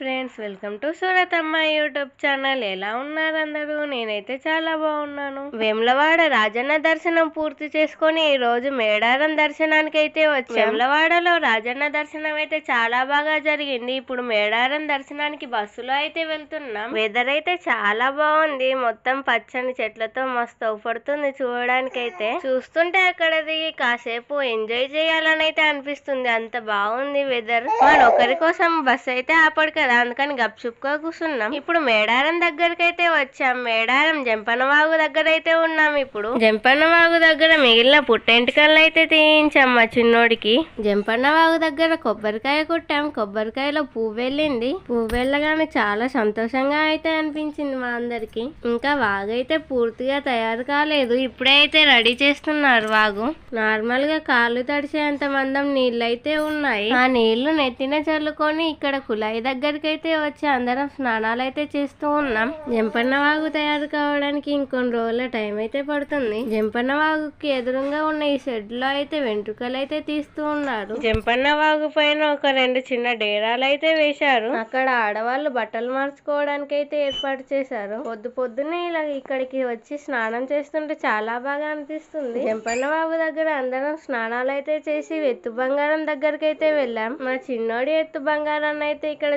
friend friends welcome to Surat అమ్మ YouTube channel. ఎలా ఉన్నారు అందరూ? నేనైతే చాలా బాగున్నాను. వేములవాడ రాజన్న దర్శనం పూర్తి చేసుకొని ఈ రోజు మేడారం దర్శనానికి అయితే వచ్చాం వేములవాడలో రాజన్న దర్శనం అయితే చాలా బాగా జరిగింది. ఇప్పుడు మేడారం దర్శనానికి బస్సులో అయితే వెళ్తున్నాం. వెదర్ అయితే చాలా బాగుంది. మొత్తం పచ్చని చెట్లతో మస్తు అవుపడుతుంది చూడడానికి అయితే చూస్తుంటే అక్కడ దిగి కాసేపు ఎంజాయ్ చేయాలని అయితే అనిపిస్తుంది. అంత బాగుంది వెదర్ మన ఒకరి కోసం బస్ అయితే ఆపడు కదా. అందుకని గప్చుప్గా కూర్చున్నాం ఇప్పుడు మేడారం దగ్గరికి అయితే వచ్చాం. మేడారం జంపనవాగు దగ్గర అయితే ఉన్నాం ఇప్పుడు. జంపన్నవాగు దగ్గర మిగిలిన పుట్టెంటికల్ని అయితే తీయించాం మా చిన్నోడికి. జంపన్నవాగు దగ్గర కొబ్బరికాయ కొట్టాం. కొబ్బరికాయలో పువ్వు వెళ్ళింది. పువ్వు వెళ్ళగానే చాలా సంతోషంగా అయితే అనిపించింది మా అందరికి. ఇంకా వాగు అయితే పూర్తిగా తయారు కాలేదు. ఇప్పుడే అయితే రెడీ చేస్తున్నారు వాగు. నార్మల్గా కాళ్ళు తడిచేంత మందం నీళ్ళు అయితే ఉన్నాయి. ఆ నీళ్ళు నెత్తిన చల్లుకొని ఇక్కడ కుళాయి దగ్గరికి అయితే వచ్చి అందరం స్నానాలు అయితే చేస్తూ ఉన్నాం. జంపన్న వాగు తయారు కావడానికి ఇంకొన్ని రోజుల టైం అయితే పడుతుంది. జంపన్న వాగుకి ఎదురుగా ఉన్న ఈ షెడ్లో అయితే వెంట్రుకలు అయితే తీస్తూ ఉన్నారు. జంపన్న వాగు పైన ఒక రెండు చిన్న డేరాలు అయితే వేశారు. అక్కడ ఆడవాళ్ళు బట్టలు మార్చుకోవడానికి అయితే ఏర్పాటు చేశారు. పొద్దు పొద్దున్నే ఇలా ఇక్కడికి వచ్చి స్నానం చేస్తుంటే చాలా బాగా అనిపిస్తుంది. జంపన్న వాగు దగ్గర అందరం స్నానాలు అయితే చేసి ఎత్తు బంగారం దగ్గరికి అయితే వెళ్ళాం. మా చిన్నోడి ఎత్తు బంగారాన్ని అయితే ఇక్కడ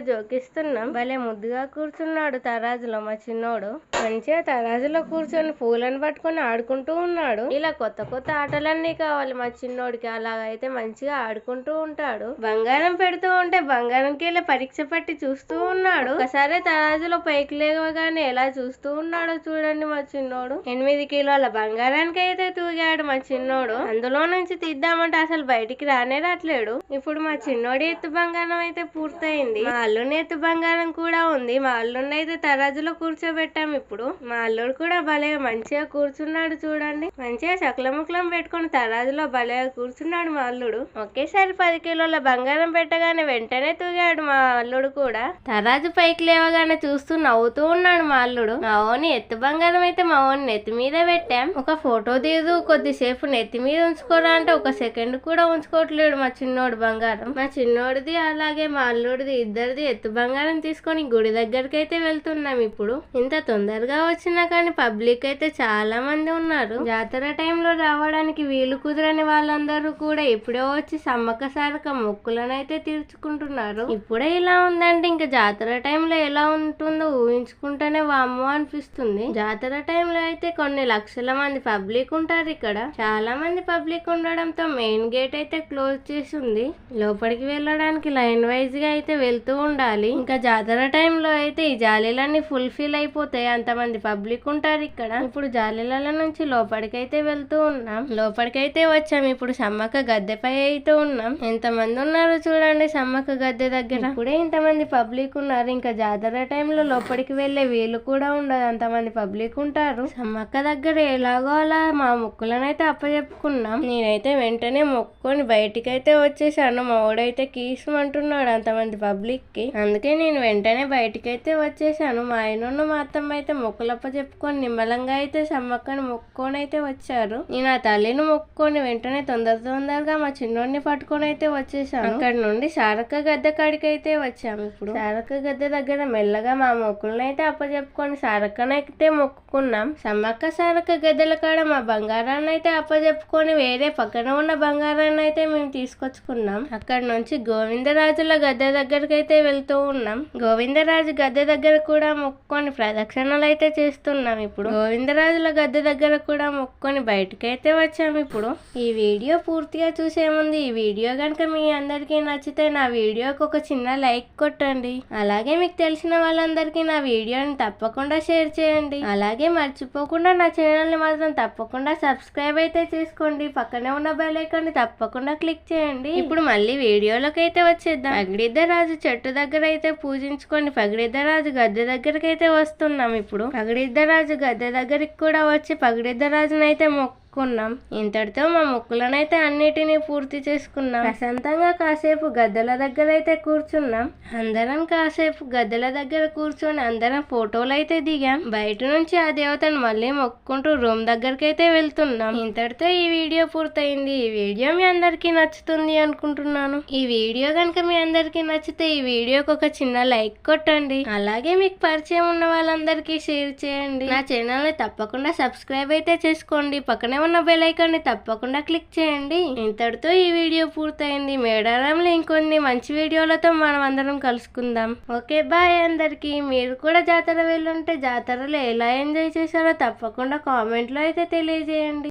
జోకిస్తున్నాం భలే ముద్దుగా కూర్చున్నాడు తరాజులో మా చిన్నోడు. మంచిగా తరాజులో కూర్చొని పూలను పట్టుకొని ఆడుకుంటూ ఉన్నాడు. ఇలా కొత్త కొత్త ఆటలన్నీ కావాలి మా చిన్నోడికి. అలాగైతే మంచిగా ఆడుకుంటూ ఉంటాడు. బంగారం పెడుతూ ఉంటే బంగారంకి ఇలా పరీక్ష పట్టి చూస్తూ ఉన్నాడు. ఒకసారి తరాజులో పైకి లేవగానే ఎలా చూస్తూ ఉన్నాడో చూడండి మా చిన్నోడు. ఎనిమిది కిలోల బంగారానికి అయితే తూగాడు మా చిన్నోడు. అందులో నుంచి తీద్దామంటే అసలు బయటికి రానే రాట్లేడు. ఇప్పుడు మా చిన్నోడి ఎత్తు బంగారం అయితే పూర్తయింది. మా అల్లుని ఎత్తు బంగారం కూడా ఉంది. మా అల్లుడిని అయితే తరాజులో కూర్చోబెట్టాం ఇప్పుడు. మా అల్లుడు కూడా భలే మంచిగా కూర్చున్నాడు చూడండి. మంచిగా చక్లముక్లం పెట్టుకొని తరాజులో భలేగా కూర్చున్నాడు మా అల్లుడు. ఒకేసారి పది కిలోల బంగారం పెట్టగానే వెంటనే తూగాడు మా అల్లుడు కూడా. తరాజు పైకి లేవగానే చూస్తూ నవ్వుతూ ఉన్నాడు మా అల్లుడు. మా ఓని ఎత్తు బంగారం అయితే మా ఓని నెత్తి మీద పెట్టాం. ఒక ఫోటో దిగుదు కొద్దిసేపు నెత్తి మీద ఉంచుకోరా అంటే ఒక సెకండ్ కూడా ఉంచుకోవట్లేడు మా చిన్నోడు బంగారం. మా చిన్నోడిది అలాగే మా అల్లుడిది ఇద్దరిది ఎత్తు బంగారం తీసుకొని గుడి దగ్గరికి అయితే వెళ్తున్నాం ఇప్పుడు. ఇంత తొందరగా వచ్చినా కానీ పబ్లిక్ అయితే చాలా మంది ఉన్నారు. జాతర టైంలో రావడానికి వీలు కుదరని వాళ్ళందరూ కూడా ఇప్పుడే వచ్చి సమ్మక్క సారక మొక్కులను అయితే తీర్చుకుంటున్నారు. ఇప్పుడే ఇలా ఉందంటే ఇంకా జాతర టైంలో ఎలా ఉంటుందో ఊహించుకుంటేనే వామ్మో అనిపిస్తుంది. జాతర టైంలో అయితే కొన్ని లక్షల మంది పబ్లిక్ ఉంటారు ఇక్కడ. చాలా మంది పబ్లిక్ ఉండడంతో మెయిన్ గేట్ అయితే క్లోజ్ చేసి ఉంది. లోపలికి వెళ్ళడానికి లైన్ వైజ్గా అయితే వెళ్తూ ఉండాలి. ఇంకా జాతర టైంలో అయితే ఈ జాలీలన్నీ ఫుల్ ఫిల్ అయిపోతాయి అంతమంది పబ్లిక్ ఉంటారు ఇక్కడ. ఇప్పుడు జాలీల నుంచి లోపలికి అయితే వెళ్తూ ఉన్నాం. లోపలికైతే వచ్చాం. ఇప్పుడు సమ్మక్క గద్దెపై అయితే ఉన్నాం. ఎంతమంది ఉన్నారు చూడండి సమ్మక్క గద్దె దగ్గర. ఇప్పుడే ఇంతమంది పబ్లిక్ ఉన్నారు. ఇంకా జాతర టైంలో లోపలికి వెళ్ళే వీలు కూడా ఉండదు. అంతమంది పబ్లిక్ ఉంటారు. సమ్మక్క దగ్గర ఎలాగో అలా మా మొక్కులను అయితే అప్పచెప్పుకున్నాం నేనైతే వెంటనే మొక్కుకొని బయటికి అయితే వచ్చేసాను. మా ఓడైతే కీసుమంటున్నాడు అంతమంది పబ్లిక్కి అందుకే నేను వెంటనే బయటికి అయితే వచ్చేసాను. మా ఆయన మా అత్తమ్మ అయితే మొక్కులప్ప చెప్పుకొని నిమ్మలంగా అయితే సమ్మక్కని మొక్కుకొని అయితే వచ్చారు. నేను ఆ తల్లిని మొక్కుకొని వెంటనే తొందర తొందరగా మా చిన్నోడిని పట్టుకొని అయితే వచ్చేసాను. అక్కడ నుండి సారక్క గద్దె కాడికి అయితే వచ్చాము ఇప్పుడు. సారక్క గద్దె దగ్గర మెల్లగా మా మొక్కులను అయితే అప్పచెప్పుకొని సారక్కనైతే మొక్కుకున్నాం. సమ్మక్క సారక్క గద్దెల కాడ మా బంగారాన్ని అయితే అప్పచెప్పుకొని వేరే పక్కన ఉన్న బంగారాన్ని అయితే మేము తీసుకొచ్చుకున్నాం. అక్కడ నుంచి గోవిందరాజుల గద్దె దగ్గరికి అయితే వెళ్తూ ఉన్నాం గోవిందరాజు గద్దె దగ్గర కూడా మొక్కొని ప్రదక్షిణలు అయితే చేస్తున్నాం ఇప్పుడు. గోవిందరాజుల గద్దె దగ్గర కూడా మొక్కుకొని బయటకి అయితే వచ్చాము ఇప్పుడు. ఈ వీడియో పూర్తిగా చూసే ముందు ఈ వీడియో కనుక మీ అందరికీ నచ్చితే నా వీడియోకి ఒక చిన్న లైక్ కొట్టండి. అలాగే మీకు తెలిసిన వాళ్ళందరికీ నా వీడియోని తప్పకుండా షేర్ చేయండి. అలాగే మర్చిపోకుండా నా ఛానల్ని మాత్రం తప్పకుండా సబ్స్క్రైబ్ అయితే చేసుకోండి. పక్కనే ఉన్న బెల్ ఐకాన్ తప్పకుండా క్లిక్ చేయండి. ఇప్పుడు మళ్ళీ వీడియోలోకి అయితే వచ్చేద్దాం. అగ్నిద్దరాజు చెట్టు దగ్గర అయితే పూజించుకొని పగిడిద్దరాజు గద్దె దగ్గరికి అయితే వస్తున్నాం ఇప్పుడు. పగిడిద్దరాజు గద్దె దగ్గరికి కూడా వచ్చి పగిడిద్దరాజుని మొక్క కొన్నాం ఇంతటితో మా మొక్కులనైతే అన్నిటినీ పూర్తి చేసుకున్నాం. ప్రశాంతంగా కాసేపు గద్దెల దగ్గర అయితే కూర్చున్నాం. అందరం కాసేపు గద్దెల దగ్గర కూర్చొని అందరం ఫోటోలు అయితే దిగాం. బయట నుంచి ఆ దేవతను మళ్ళీ మొక్కుకుంటూ రూమ్ దగ్గరికి అయితే వెళ్తున్నాం. ఇంతటితో ఈ వీడియో పూర్తయింది. ఈ వీడియో మీ అందరికీ నచ్చుతుంది అనుకుంటున్నాను. ఈ వీడియో కనుక మీ అందరికీ నచ్చితే ఈ వీడియోకి ఒక చిన్న లైక్ కొట్టండి. అలాగే మీకు పరిచయం ఉన్న వాళ్ళందరికీ షేర్ చేయండి. నా ఛానల్ని తప్పకుండా సబ్స్క్రైబ్ అయితే చేసుకోండి. పక్కనే ఉన్న బెల్ ఐకాన్ని తప్పకుండా క్లిక్ చేయండి. ఇంతటితో ఈ వీడియో పూర్తయింది. మేడారంలో ఇంకొన్ని మంచి వీడియోలతో మనం అందరం కలుసుకుందాం. ఓకే బాయ్ అందరికి. మీరు కూడా జాతర వెళ్ళుంటే జాతరలో ఎలా ఎంజాయ్ చేశారో తప్పకుండా కామెంట్లో అయితే తెలియజేయండి.